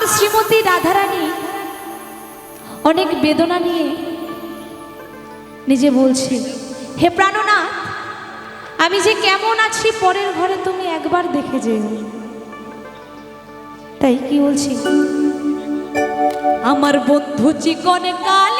আমার শ্রীমতী রাধারানী অনেক বেদনা নিয়ে নিজে বলছি, হে প্রাণনাথ, আমি যে কেমন আছি পরের ঘরে তুমি একবার দেখে যেও। তাই কি বলছি? আমার বন্ধু চিকন কালিয়া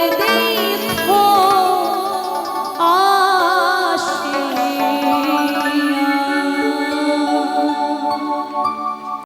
করে দেই